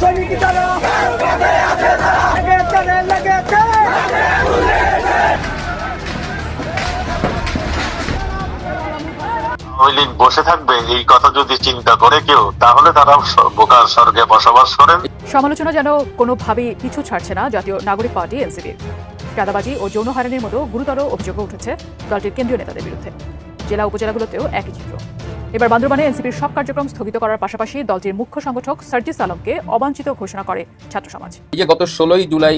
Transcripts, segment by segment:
সৈনিক যারা লেগেছে আওয়ামী লীগ বসে থাকবে এই কথা যদি চিন্তা করে কেউ তাহলে তারা বোকার স্বর্গে বসবাস করেন। সমালোচনা যেন কোনোভাবেই পিছু ছাড়ছে না জাতীয় নাগরিক পার্টি এনসিপির চাঁদাবাজি ও যৌন হয়রানির মতো গুরুতর অভিযোগ উঠেছে দলটির কেন্দ্রীয় নেতাদের বিরুদ্ধে। জেলা উপজেলাগুলোতেও একই চিত্র। এবার বান্দরবানে এনসিপির সব কার্যক্রম স্থগিত করার পাশাপাশি দলটির মুখ্য সংগঠক সার্জিস আলমকে অবাঞ্ছিত ঘোষণা করে ছাত্র সমাজ। এই যে গত ষোলোই জুলাই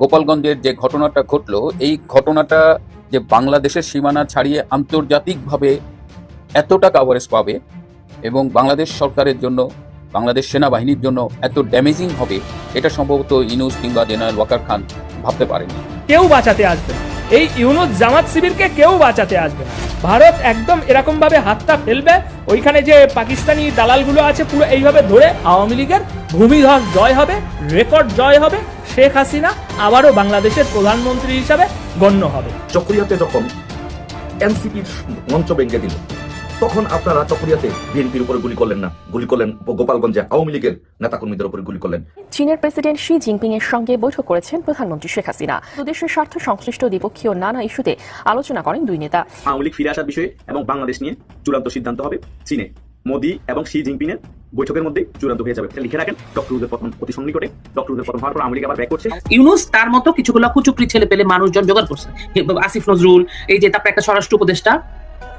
গোপালগঞ্জের যে ঘটনাটা ঘটলো এই ঘটনাটা যে বাংলাদেশের সীমানা ছাড়িয়ে আন্তর্জাতিকভাবে এতটা কাভারেজ পাবে এবং বাংলাদেশ সরকারের জন্য বাংলাদেশ সেনাবাহিনীর জন্য এত ড্যামেজিং হবে এটা সম্ভবত ইনুস কিংবা জেনারেল ওয়াকার খান ভাবতে পারেনি কেউ বাঁচাতে আসবে এই ইউনুস জামাত শিবিরকে কেউ বাঁচাতে আসবে না। ভারত একদম এরকম ভাবে হাতটা ফেলবে। ওইখানে যে পাকিস্তানি দালালগুলো আছে, পুরো এইভাবে ধরে আওয়ামী লীগের ভূমিধস জয় হবে, রেকর্ড জয় হবে, শেখ হাসিনা আবারও বাংলাদেশের প্রধানমন্ত্রী হিসাবে গণ্য হবে। চক্রিয়তে যখন এনসিপির মঞ্চ ভেঙে দিল তখন আপনারা চকরিয়াতে বিএনপির উপরে গুলি করলেন না। গুলি করলেন গোপালগঞ্জে আওয়ামী লীগের নেতাকর্মীদের উপরে গুলি করলেন। চীনের প্রেসিডেন্ট শি জিনপিং এর সঙ্গে বৈঠক করেছেন প্রধানমন্ত্রী শেখ হাসিনা। দুদেশের স্বার্থ সংশ্লিষ্ট দ্বিপক্ষীয় নানা ইস্যুতে আলোচনা করেন দুই নেতা। আওয়ামী লীগ ফিরে আসার বিষয়ে এবং বাংলাদেশ নিয়ে চূড়ান্ত সিদ্ধান্ত হবে চীনে। মোদি এবং শি জিনপিং এর বৈঠকের মধ্যে চূড়ান্ত হয়ে যাবে। লিখে রাখেন ডক্টর উদের প্রথম অতি সন্নিকটে। ডক্টর উদের প্রথম হওয়ার পর আওয়ামী লীগ আবার ব্যাক করছে। ইউনুস তার মতো কিছুগুলো কুচুকরি ছেলে পেলে মানুষজন জোগাড় করছে। আসিফ নজরুল এই যে তারপরে একটা স্বরাষ্ট্র উপদেষ্টা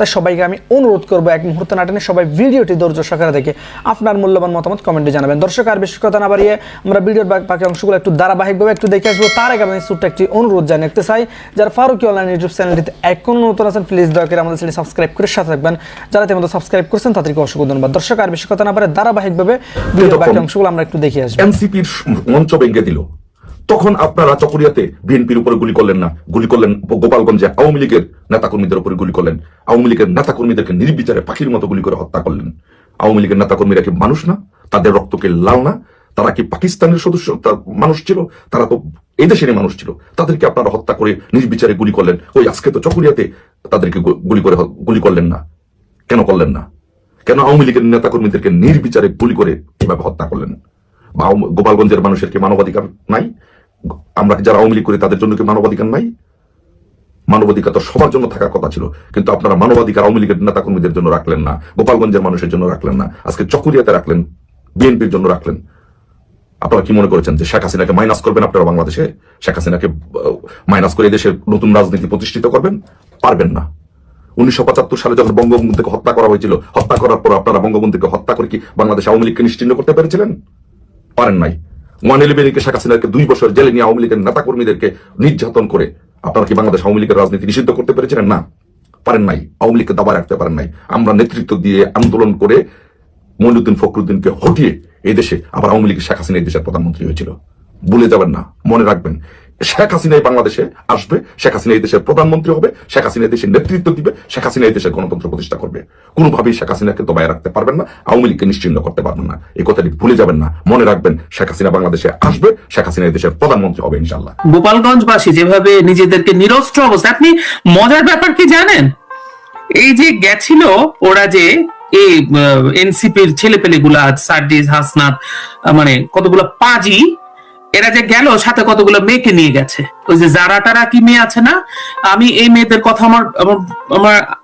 তাই সবাইকে আমি অনুরোধ করব এক মুহূর্ত নাটনে সবাই ভিডিওটি ধৈর্য সহকারে দেখে আপনার মূল্যবান মতামত কমেন্টে জানাবেন। দর্শক আর বেশি কথা না বাড়িয়ে আমরা ভিডিওর বাকি অংশগুলো একটু ধারাবাহিকভাবে একটু দেখে আসব। তার আগে আমি ছোট্ট একটি অনুরোধ জানিয়ে রাখতে চাই যারা ফারুকি অনলাইন ইউটিউব চ্যানেলটিতে এখনও নতুন আছেন প্লিজ দয়া করে আমাদের চ্যানেল সাবস্ক্রাইব করে সাথে থাকবেন। যারা তেমন সাবস্ক্রাইব করছেন তাদেরকে অসংখ্য ধন্যবাদ। দর্শক আর বেশি কথা না পারে ধারাবাহিকভাবে ভিডিওর বাকি অংশগুলো আমরা একটু দেখে আসব। এনসিপির মঞ্চ ভেঙে দিল। তখন আপনারা চকরিয়াতে বিএনপির উপরে গুলি করলেন না। গুলি করলেন গোপালগঞ্জে আওয়ামী লীগের নেতাকর্মীদের উপরে গুলি করলেন। আওয়ামী লীগের নেতাকর্মীদেরকে নির্বিচারে পাখির মতো গুলি করে হত্যা করলেন। আওয়ামী লীগের নেতাকর্মীরা কি মানুষ না? তাদের রক্তকে লাল না? তারা কি পাকিস্তানের সদস্য? মানুষ ছিল? তারা তো এই দেশেরই মানুষ ছিল। তাদেরকে আপনারা হত্যা করে নির্বিচারে গুলি করলেন। ওই আজকে তো চকরিয়াতে তাদেরকে গুলি করে গুলি করলেন না। কেন করলেন না? কেন আওয়ামী লীগের নেতাকর্মীদেরকে নির্বিচারে গুলি করে এভাবে হত্যা করলেন? বা গোপালগঞ্জের মানুষের কি মানবাধিকার নাই? আমরা যারা আওয়ামী লীগ করি, তাদের জন্য কি মানবাধিকার নাই? মানবাধিকার তো সবার জন্য থাকার কথা ছিল, কিন্তু আপনারা মানবাধিকার আওয়ামী লীগের নেতাকর্মীদের জন্য রাখলেন না, গোপালগঞ্জের মানুষের জন্য রাখলেন না, আজকে চকুরিয়াতে রাখলেন, বিএনপির জন্য রাখলেন। আপনারা কি মনে করেছেন যে শেখ হাসিনাকে মাইনাস করবেন আপনারা বাংলাদেশে? শেখ হাসিনাকে মাইনাস করে দেশের নতুন রাজনীতি প্রতিষ্ঠিত করবেন? পারবেন না। উনিশশো পঁচাত্তর সালে যখন বঙ্গবন্ধুকে হত্যা করা হয়েছিল, হত্যা করার পর আপনারা বঙ্গবন্ধুকে হত্যা করে কি বাংলাদেশ আওয়ামী লীগকে নিশ্চিন্ন করতে পেরেছিলেন? পারেন নাই। শেখ হাসিনাকে দুই বছর জেলে নিয়ে আওয়ামী লীগের নির্যাতন করে আপনারা কি বাংলাদেশ আওয়ামী লীগের রাজনীতি নিষিদ্ধ করতে পেরেছিলেন? না। পারেন নাই। আওয়ামী লীগকে দাবা রাখতে পারেন নাই। আমরা নেতৃত্ব দিয়ে আন্দোলন করে মইনুদ্দিন ফখরুদ্দিনকে হটিয়ে এই দেশে আবার আওয়ামী লীগ শেখ হাসিনা এই দেশের প্রধানমন্ত্রী হয়েছিল। ভুলে যাবেন না। মনে রাখবেন শেখ হাসিনা এই বাংলাদেশে আসবে, শেখ হাসিনা এই দেশের প্রধানমন্ত্রী হবে, শেখ হাসিনা এই দেশের নেতৃত্ব দিবে, শেখ হাসিনা এই দেশের গণতন্ত্র প্রতিষ্ঠা করবে। কোনোভাবেই শেখ হাসিনাকে দবায় রাখতে পারবেন না, আওয়ামী লীগকে নিশ্চিন্ন করতে পারবেন না। এই কথাটি ভুলে যাবেন না, মনে রাখবেন শেখ হাসিনা বাংলাদেশে আসবে, শেখ হাসিনা এই দেশের প্রধানমন্ত্রী হবে ইনশাল্লাহ গোপালগঞ্জবাসী, যেভাবে নিজেদেরকে নিরস্ত্র অবস্থা, আপনি মজার ব্যাপার কি জানেন? এই যে গেছিল ওরা যে এই এনসিপির ছেলে পেলে গুলা সার্ডিস হাসনাত মানে কতগুলো পাজি এরা যে গেল, সাথে কতগুলো মেয়েকে নিয়ে গেছে? ওই যে যারা টারা কি মেয়ে আছে না, আমি এই মেয়েদের কথা আমার আমার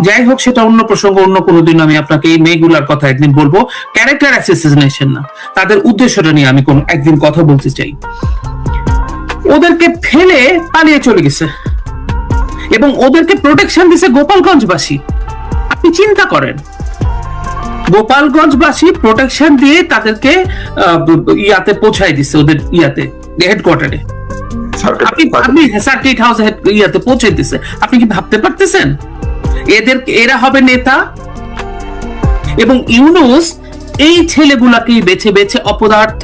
যাই হোক, সেটা অন্য প্রসঙ্গ, অন্য কোনো দিন আমি আপনাকে এই মেয়েগুলার কথা একদিন বলব। ক্যারেক্টার অ্যাসোসিয়েশন না। তাদের উদ্দেশ্যটা নিয়ে আমি কোন একদিন কথা বলতে চাই। ওদেরকে ফেলে পালিয়ে চলে গেছে। এবং ওদেরকে প্রোটেকশন দিছে গোপালগঞ্জবাসী। আপনি চিন্তা করেন গোপালগঞ্জবাসী প্রোটেকশন দিয়ে তাদেরকে ইয়াতে পৌঁছাই দিছে ওদের ইয়াতে হেডকোয়ার্টারে আপনি আপনি সার্কিট হাউস ইয়াতে পৌঁছে আপনি কি ভাবতে পারতেছেন? এদের এরা হবে নেতা। এবং ইউনুস এই ছেলেগুলাকেই বেছে বেছে অপদার্থ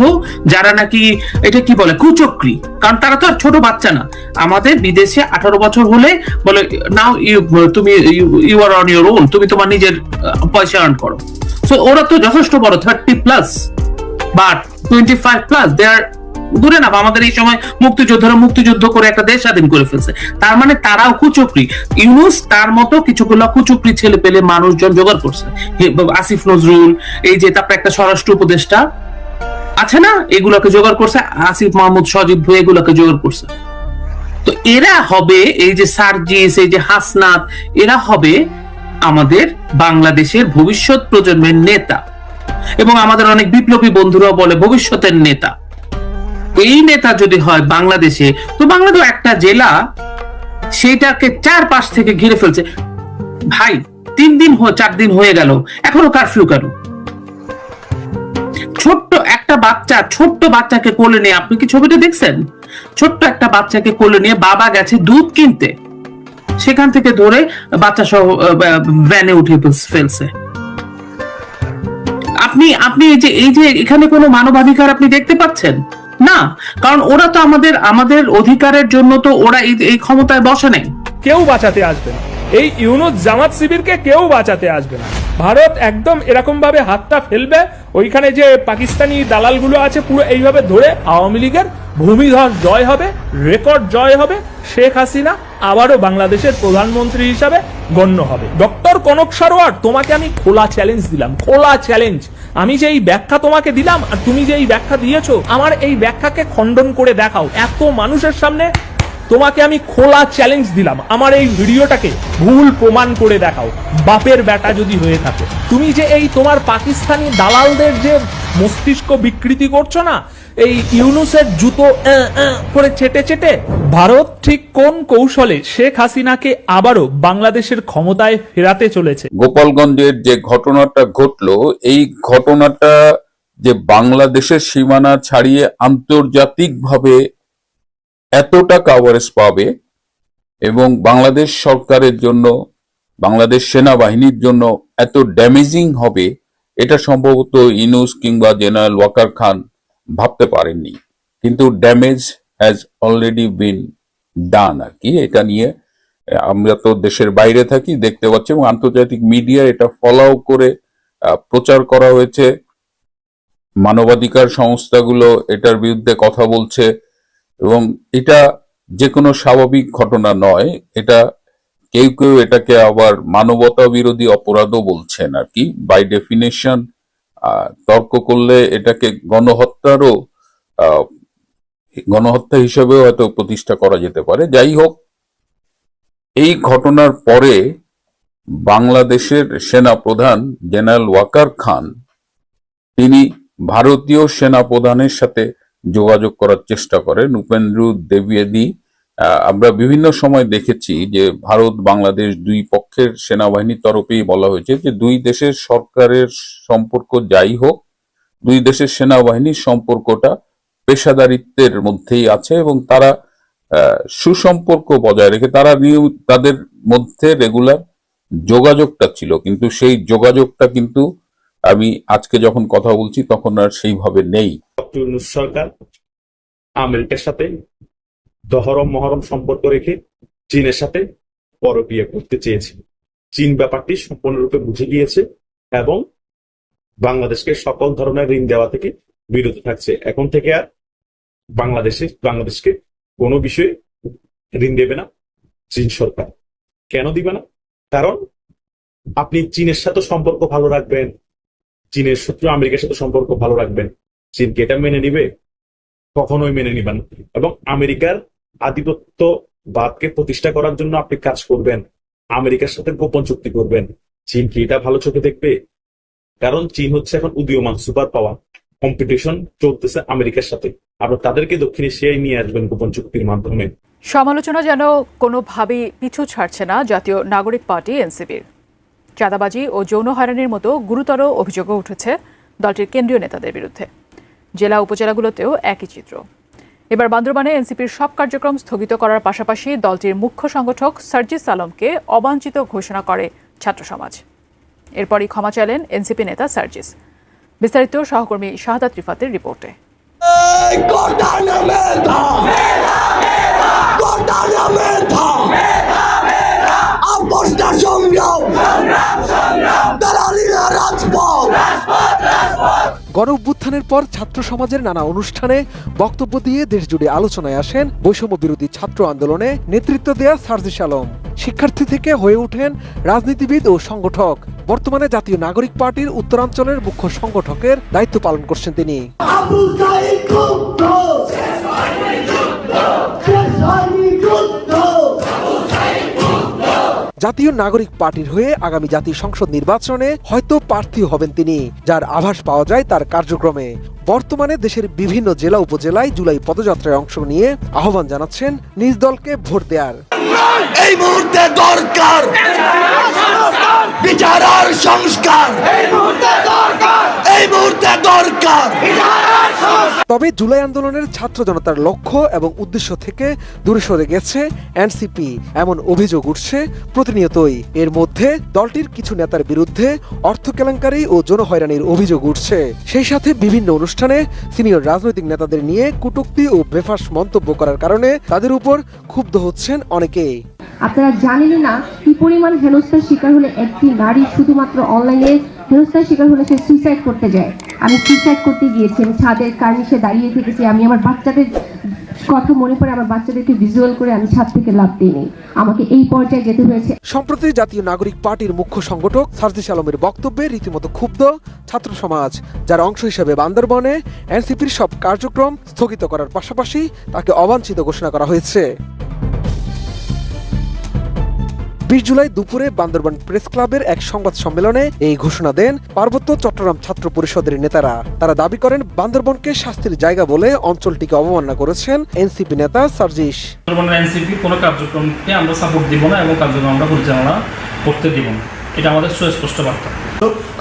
যারা নাকি এটা কি বলে কুচক্রি। কারণ তারা তো আর ছোট বাচ্চা না। আমাদের বিদেশে আঠারো বছর হলে বলে নাও তুমি you are on your own তুমি তোমার নিজের পয়সা আর্ন করো। সো ওরা তো যথেষ্ট বড় thirty plus but twenty five plus they are দূরে না আমাদের এই সময় মুক্তিযোদ্ধারা মুক্তিযুদ্ধ করে একটা দেশ স্বাধীন করে ফেলছে। তার মানে তারাও কুচক্রি। ইউনুস তার মতো কিছুগুলো কুচক্রি ছেলে পেলে মানুষজন জোগাড় করছে। আসিফ নজরুল, এই যে তারপরে একটা স্বরাষ্ট্র উপদেষ্টা, আছে না? এগুলোকে জোগাড় করছে। আসিফ মাহমুদ, সজীব ভুই এগুলোকে জোগাড় করছে। তো এরা হবে এই যে সার্জিস, এই যে হাসনাত, এরা হবে আমাদের বাংলাদেশের ভবিষ্যৎ প্রজন্মের নেতা এবং আমাদের অনেক বিপ্লবী বন্ধুরা বলে ভবিষ্যতের নেতা। এই নেতা যদি হয় বাংলাদেশে, তো বাংলাদেশ একটা জেলা, সেটাকে চার পাশ থেকে ঘিরে ফেলছে। ভাই, তিন দিন চার দিন হয়ে গেল, এখনও কারফিউ কেন? ছোট্ট একটা বাচ্চা, ছোট্ট বাচ্চাকে কোলে নিয়ে, আপনি কি ছবিটা দেখছেন? ছোট্ট একটা বাচ্চাকে কোলে নিয়ে বাবা গেছে দুধ কিনতে। সেখান থেকে ধরে বাচ্চা সহ ভ্যানে উঠে ফেলছে আপনি আপনি এই যে এই যে এখানে কোনো মানবাধিকার আপনি দেখতে পাচ্ছেন? না, কারণ ওরা তো আমাদের আমাদের অধিকারের জন্য তো ওরা এই ক্ষমতায় বসে নেই। কেউ বাঁচাতে আসবে না। এই ইউনুস জামাত শিবিরকে কেউ বাঁচাতে আসবে না। ভারত একদম এরকম ভাবে হাতটা ফেলবে, ওইখানে যে পাকিস্তানি দালালগুলো আছে পুরো এইভাবে ধরে আওয়ামী লীগের ভূমিধর জয় হবে, রেকর্ড জয় হবে, শেখ হাসিনা আবারও বাংলাদেশের প্রধানমন্ত্রী হিসাবে গণ্য হবে। ডক্টর কনক সরোয়ার, তোমাকে আমি খোলা চ্যালেঞ্জ দিলাম, খোলা চ্যালেঞ্জ আমি যে এই ব্যাখ্যা তোমাকে দিলাম আর তুমি যে এই ব্যাখ্যা দিয়েছ, আমার এই ব্যাখ্যাকে খণ্ডন করে দেখাও। এত মানুষের সামনে তোমাকে আমি খোলা চ্যালেঞ্জ দিলাম। আমার এই ভিডিওটাকে ভুল প্রমাণ করে দেখাও। বাপের বেটা যদি হয়ে থাকে। তুমি যে এই তোমার পাকিস্তানি দালালদের যে মস্তিষ্ক বিকৃতি করছ না, এই ইউনুসের জুতো করে চেটে চেটে ভারত ঠিক কোন কৌশলে শেখ হাসিনাকে আবারও বাংলাদেশের ক্ষমতায় ফেরাতে চলেছে? গোপালগঞ্জের যে ঘটনাটা ঘটলো, এই ঘটনাটা যে বাংলাদেশের সীমানা ছাড়িয়ে আন্তর্জাতিকভাবে এতটা কাভারেজ পাবে এবং বাংলাদেশ সরকারের জন্য, বাংলাদেশ সেনাবাহিনীর জন্য এত ড্যামেজিং হবে, এটা সম্ভবত ইনুস কিংবা জেনারেল ওয়াকার খান ভাবতে পারেননি। কিন্তু damage has already been done আর কি। এটা নিয়ে আমরা তো দেশের বাইরে থাকি, দেখতে পাচ্ছি এবং আন্তর্জাতিক মিডিয়া এটা ফলো করে প্রচার করা হয়েছে। মানবাধিকার সংস্থাগুলো এটার বিরুদ্ধে কথা বলছে। এবং এটা যে কোনো স্বাভাবিক ঘটনা নয়, এটা কেউ কেউ এটাকে আবার মানবতা বিরোধী অপরাধও বলছেন আর কি। বাই ডেফিনেশন তর্ক করলে এটাকে গণহত্যারও গণহত্যা হিসেবেও হয়তো প্রতিষ্ঠা করা যেতে পারে। যাই হোক, এই ঘটনার পরে বাংলাদেশের সেনা প্রধান জেনারেল ওয়াকার খান, তিনি ভারতীয় সেনা প্রধানের সাথে যোগাযোগ করার চেষ্টা করেন উপেন্দ্র দেবিয়েদি আমরা বিভিন্ন সময় দেখেছি যে ভারত, বাংলাদেশ দুই পক্ষের সেনাবাহিনীর তরফেই বলা হয়েছে যে দুই দেশের সরকারের সম্পর্ক যাই হোক, দুই দেশের সেনাবাহিনীর সম্পর্কটা পেশাদারিত্বের মধ্যেই আছে এবং তারা সুসম্পর্ক বজায় রেখে তারা নিয়মিত তাদের মধ্যে রেগুলার যোগাযোগটা ছিল। কিন্তু সেই যোগাযোগটা কিন্তু আমি আজকে যখন কথা বলছি, তখন আর সেইভাবে নেই। সরকার আমেরিকার সাথে দহরম মহরম সম্পর্ক রেখে চীনের সাথে পরক্রিয়া করতে চেয়েছে। চীন ব্যাপারটি সম্পূর্ণরূপে বুঝে গিয়েছে এবং বাংলাদেশকে সকল ধরনের ঋণ দেওয়া থেকে বিরত থাকছে। এখন থেকে আর বাংলাদেশে, বাংলাদেশকে কোনো বিষয়ে ঋণ দেবে না চীন সরকার। কেন দিবে না? কারণ আপনি চীনের সাথে সম্পর্ক ভালো রাখবেন চীনের শত্রু আমেরিকার সাথে সম্পর্ক ভালো রাখবেন। চীনকে এটা মেনে নিবে? কখনোই মেনে নিবেন এবং আমেরিকার আধিপত্যবাদকে প্রতিষ্ঠা করার জন্য আপনি কাজ করবেন। আমেরিকার সাথে গোপন চুক্তি করবেন। চীন কি এটা ভালো চোখে দেখবে? কারণ চীন হচ্ছে এখন উদীয়মান সুপার পাওয়ার কম্পিটিশন চলতেছে আমেরিকার সাথে। আবার তাদেরকে দক্ষিণ এশিয়ায় নিয়ে আসবেন গোপন চুক্তির মাধ্যমে। সমালোচনা যেন কোনোভাবেই পিছু ছাড়ছে না জাতীয় নাগরিক পার্টি এনসিপির। চাঁদাবাজি ও যৌন হয়রানির মতো গুরুতর অভিযোগও উঠেছে দলটির কেন্দ্রীয় নেতাদের বিরুদ্ধে। জেলা উপজেলাগুলোতেও একই চিত্র। এবার বান্দরবানে এনসিপির সব কার্যক্রম স্থগিত করার পাশাপাশি দলটির মুখ্য সংগঠক সার্জিস আলমকে অবাঞ্ছিত ঘোষণা করে ছাত্র সমাজ। এরপরই ক্ষমা চাইলেন এনসিপি নেতা সার্জিস। বিস্তারিত সহকর্মী শাহাদাত রিফাতের রিপোর্টে। গণ অভ্যুত্থানের পর ছাত্র সমাজের নানা অনুষ্ঠানে বক্তব্য দিয়ে দেশজুড়ে আলোচনায় আসেন বৈষম্য বিরোধী ছাত্র আন্দোলনে নেতৃত্ব দেয়া সার্জিস আলম। শিক্ষার্থী থেকে হয়ে ওঠেন রাজনীতিবিদ ও সংগঠক। বর্তমানে জাতীয় নাগরিক পার্টির উত্তরাঞ্চলের মুখ্য সংগঠকের দায়িত্ব পালন করছেন তিনি। জাতীয় নাগরিক পার্টির হয়ে আগামী জাতীয় সংসদ নির্বাচনে হয়তো প্রার্থী হবেন তিনি, যার আভাস পাওয়া যায় তার কার্যক্রমে। বর্তমানে দেশের বিভিন্ন জেলা উপজেলায় জুলাই পদযাত্রায় অংশ নিয়ে আহ্বান জানাচ্ছেন নিজ দলকে ভোট দেওয়ার এই মুহূর্তে দরকার। বিচার আর সংস্কার। এই মুহূর্তে দরকার। তবে জুলাই আন্দোলনের ছাত্র জনতার লক্ষ্য এবং উদ্দেশ্য থেকে দূরে সরে গেছে এনসিপি। এমন অভিযোগ উঠছে প্রতিনিয়তই। এর মধ্যে দলটির কিছু নেতার বিরুদ্ধে অর্থ কেলেঙ্কারি ও জনহয়রানির অভিযোগ উঠছে। সেই সাথে বিভিন্ন অনুষ্ঠানে সিনিয়র রাজনৈতিক নেতাদের নিয়ে কটূক্তি ও বেফাস মন্তব্য করার কারণে তাদের উপর ক্ষুব্ধ হচ্ছেন অনেকেই। আপনারা জানেনই না কি পরিমাণ হেনস্থার শিকার হলে একটি নারী শুধুমাত্র অনলাইনে হেনস্থার শিকার হলে সে সুইসাইড করতে যায়। আমি সুইসাইড করতে গিয়েছি, আমি ছাদের কার্নিশে দাঁড়িয়ে থেকেছি, আমি আমার বাচ্চাদের কথা মনে পড়ে, আমার বাচ্চাদেরকে ভিজুয়াল করে আমি ছাদ থেকে লাভ দিইনি আমাকে এই পর্যায়ে যেতে হয়েছে। সম্প্রতি জাতীয় নাগরিক পার্টির মুখ্য সংগঠক সার্জিস আলমের বক্তব্যে রীতিমতো ক্ষুব্ধ ছাত্র সমাজ, যার অংশ হিসেবে বান্দরবনে এনসিপির সব কার্যক্রম স্থগিত করার পাশাপাশি তাকে অবাঞ্ছিত ঘোষণা করা হয়েছে। বিশ জুলাই দুপুরে বান্দরবান প্রেস ক্লাবের এক সংবাদ সম্মেলনে এই ঘোষণা দেন পার্বত্য চট্টগ্রাম ছাত্র পরিষদের নেতারা। তারা দাবি করেন, বান্দরবনকে শাস্তির জায়গা বলে অঞ্চলটিকে অবমাননা করেছেন এনসিপি নেতা সার্জিস। এনসিপি কোনো কার্যক্রমকে আমরা সাপোর্ট দিব না এবং কার্যক্রম আমরা পরিচালনা করতে দিব না। এটা আমাদের সুস্পষ্ট বার্তা।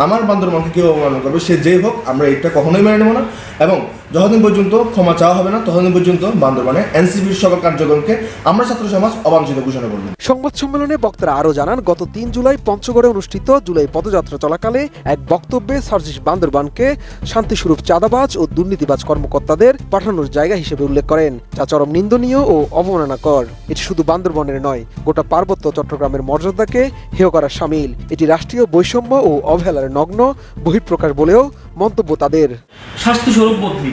আমার বান্দরবানকে কেউ অবমাননা করবে, সে যেই হোক, আমরা এটা কখনোই মেনে নেব না। এবং যতদিন পর্যন্ত ক্ষমা চাওয়া হবে না, ততদিন পর্যন্ত বান্দরবানে এনসিপির সকল কার্যক্রমকে আমরা ছাত্র সমাজ অবাঞ্ছিত ঘোষণা করব। সংবাদ সম্মেলনে বক্তারা আরও জানান, গত তিন জুলাই পঞ্চগড়ে অনুষ্ঠিত জুলাই পদযাত্রা চলাকালে এক বক্তব্যে সার্জিস বান্দরবানকে শান্তিস্বরূপ চাঁদাবাজ ও দুর্নীতিবাজ কর্মকর্তাদের পাঠানোর জায়গা হিসেবে উল্লেখ করেন। যা চরম নিন্দনীয় ও অবমাননাকর। এটি শুধু বান্দরবনের নয়, গোটা পার্বত্য চট্টগ্রামের মর্যাদাকে হেয় করা সামিল। এটি রাষ্ট্রীয় বৈষম্য ও অবহেলার নগ্ন বহিঃপ্রকাশ বলেও মন্তব্য তাদের। শাস্তি স্বরূপ বদলি।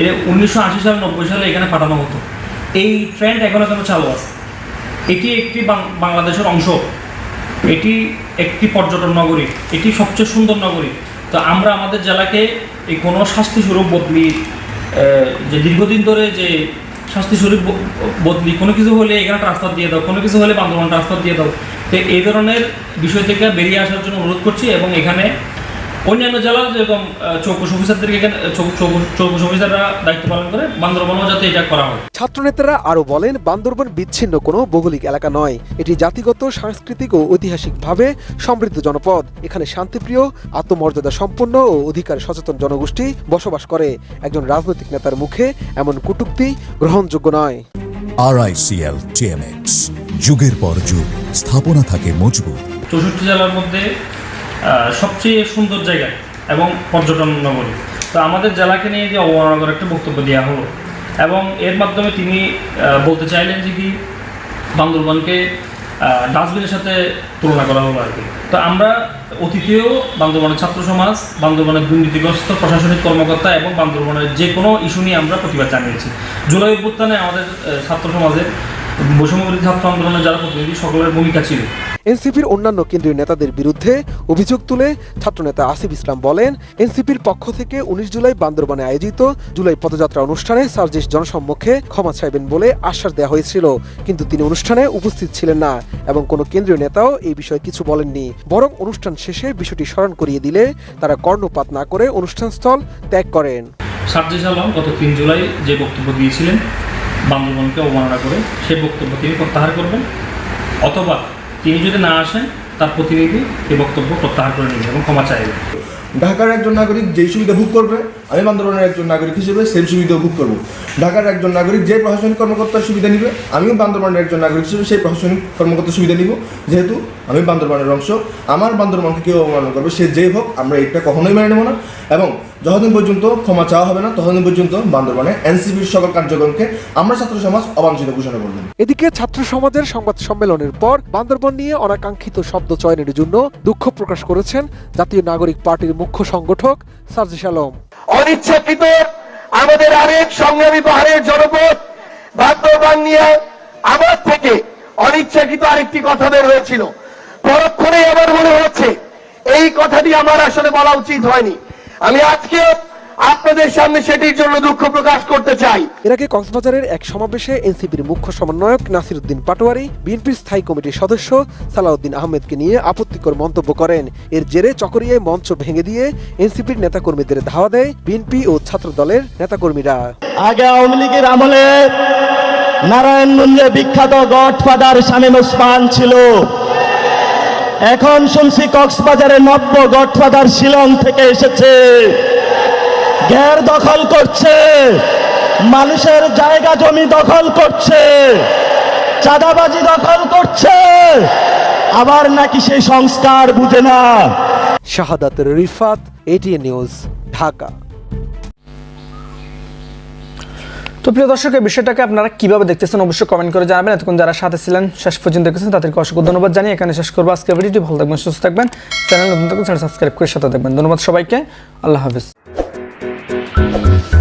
এটা উনিশশো আশি সাল, নব্বই সালে এখানে পাঠানো হতো। এই ট্রেন্ড এখনও কেন চালু আছে? এটি একটি বাংলাদেশের অংশ। এটি একটি পর্যটন নগরী। এটি সবচেয়ে সুন্দর নগরী। তো আমরা আমাদের জেলাকে এই কোনো শাস্তি স্বরূপ বদলি যে দীর্ঘদিন ধরে যে শাস্তি শরীর বদলি। কোনো কিছু হলে এখানে ট্রান্সফার দিয়ে দাও, কোনো কিছু হলে বান্দরবান ট্রান্সফার দিয়ে দাও। তো এই ধরনের বিষয় থেকে বেরিয়ে আসার জন্য অনুরোধ করছি এবং এখানে অন্যান্য জেলার যেরকম চৌকুশ অফিসারদেরকে এখানে চৌ- চৌ- চৌকুশ অফিসাররা দায়িত্ব পালন করে বান্দরবানও যাতে এটা করা হয়। ছাত্রনেতারা আরও বলেন বান্দরবান বিচ্ছিন্ন কোনো ভৌগোলিক এলাকা নয়। এটি জাতিগত সাংস্কৃতিক ও ঐতিহাসিকভাবে সমৃদ্ধ জনপদ। এখানে শান্তিপ্রিয় আত্মমর্যাদা সম্পন্ন ও অধিকার সচেতন জনগোষ্ঠী বসবাস করে। একজন রাজনৈতিক নেতার মুখে এমন কটূক্তি গ্রহণযোগ্য নয়। আরআইসিএল টিএমএক্স যুগের পর যুগ স্থাপনা থাকে মজবুত। চৌষট্টি জেলার মধ্যে সবচেয়ে সুন্দর জায়গা এবং পর্যটন নগরী। তো আমাদের জেলাকে নিয়ে যে অবমাননা করে একটা বক্তব্য দেওয়া হলো এবং এর মাধ্যমে তিনি বলতে চাইলেন যে কি, বান্দরবানকে ডাস্টবিনের সাথে তুলনা করা হলো আর কি। তো আমরা অতীতেও বান্দরবানের ছাত্র সমাজ, বান্দরবানের দুর্নীতিগ্রস্ত প্রশাসনিক কর্মকর্তা এবং বান্দরবানের যে কোনো ইস্যু নিয়ে আমরা প্রতিবাদ জানিয়েছি। জুলাই অভ্যুত্থানে আমাদের ছাত্র সমাজের বৈষম্যবিরোধী ছাত্র আন্দোলনের যারা প্রতিনিধি সকলের ভূমিকা ছিল। এনসিপির অন্যান্য কেন্দ্রীয় নেতাদের বিরুদ্ধে অভিযোগ তুলে ছাত্রনেতা আসিফ ইসলাম বলেন এনসিপির পক্ষ থেকে উনিশ জুলাই বান্দরবানে আয়োজিত জুলাই পদযাত্রা অনুষ্ঠানে সার্জিস জনসম্মুখে ক্ষমা চাইবেন বলে আশ্বাস দেওয়া হয়েছিল। কিন্তু তিনি অনুষ্ঠানে উপস্থিত ছিলেন না এবং কোনো কেন্দ্রীয় নেতাও এই বিষয়ে কিছু বলেননি। বরং অনুষ্ঠান শেষে বিষয়টি স্মরণ করিয়ে দিলে তারা কর্ণপাত না করে অনুষ্ঠানস্থল ত্যাগ করেন। সার্জিস আলম গত তিন জুলাই যে বক্তব্য দিয়েছিলেন বান্দরবনকে অবমাননা করে সেই বক্তব্য তিনি প্রত্যাহার করবেন, অথবা তিনি যদি না আসেন, তার প্রতিনিধি এই বক্তব্য প্রত্যাহার করে নেবেন এবং ক্ষমা চাইবেন। ঢাকার একজন নাগরিক যেই সুবিধা ভোগ করবে। আমি বান্দরবানের একজন নাগরিক হিসেবে সেই সুবিধা ভোগ করব। ঢাকার একজন নাগরিক যে প্রশাসনিক কর্মকর্তার সুবিধা নিবে, আমিও বান্দরবানের একজন নাগরিক হিসেবে সেই প্রশাসনিক কর্মকর্তার সুবিধা নিব। যেহেতু আমি বান্দরবানের অংশ, আমার বান্দরবানকে কেউ অবমাননা করবে, সে যেই হোক, আমরা এটা কখনোই মেনে নেব না। এবং যতদিন পর্যন্ত ক্ষমা চাওয়া হবে না, ততদিন পর্যন্ত বান্দরবানে এনসিপির সকল কার্যক্রমকে আমরা ছাত্র সমাজ অবাঞ্ছিত ঘোষণা করলাম এদিকে ছাত্র সমাজের সংবাদ সম্মেলনের পর বান্দরবন নিয়ে অনাকাঙ্ক্ষিত শব্দ চয়নের জন্য দুঃখ প্রকাশ করেছেন জাতীয় নাগরিক পার্টির মুখ্য সংগঠক সার্জিস আলম। অনিচ্ছাকৃত আমাদের আরেক সংগ্রামী পাহাড়ের জনপদ বান্দরবান নিয়ে আমার থেকে অনিচ্ছাকৃত আরেকটি কথা বের হয়েছিল। পরক্ষণে আমার মনে হচ্ছে, এই কথাটি আমার আসলে বলা উচিত হয়নি। আমি আজকে আপনাদের সামনে সেটির জন্য দুঃখ প্রকাশ করতে চাই। এর আগে কক্সবাজারের এক সমাবেশে এনসিপির মুখ্য সমন্বয়ক নাসিরুদ্দিন পাটোয়ারি বিএনপির স্থায়ী কমিটির সদস্য সালাউদ্দিন আহমেদকে নিয়ে আপত্তিকর মন্তব্য করেন। এর জেরে চকরিয়ায় মঞ্চ ভেঙে দিয়ে এনসিপির নেতাকর্মীদের ধাওয়া দেয় বিএনপি ও ছাত্র দলের নেতাকর্মীরা। আগে আওয়ামী লীগের আমলে নারায়ণগঞ্জে বিখ্যাত গডফাদার শামীম ওসমান ছিল। এখন শুনছি কক্সবাজারে নব্য গডফাদার শিলং থেকে এসেছে। ঘের দখল করছে। মানুষের জায়গা জমি দখল করছে। চাঁদাবাজি দখল করছে। আবার নাকি সেই সংস্কার বুঝে না। Shahadat Rifat ATN News Dhaka. তো প্রিয় দর্শক এই বিষয়টাকে আপনারা কীভাবে দেখতেছেন অবশ্যই কমেন্ট করে জানাবেন। এতক্ষণ যারা সাথে ছিলেন শেষ পর্যন্ত দেখেছেন তাদেরকে অসংখ্য ধন্যবাদ জানিয়ে এখানে শেষ করব আজকে ভিডিওটি। ভালো থাকবেন সুস্থ থাকবেন। চ্যানেল নতুন থাকবেন চ্যানেল সাবস্ক্রাইব করে সাথে থাকবেন। ধন্যবাদ সবাইকে। আল্লাহ হাফিজ। Thank you.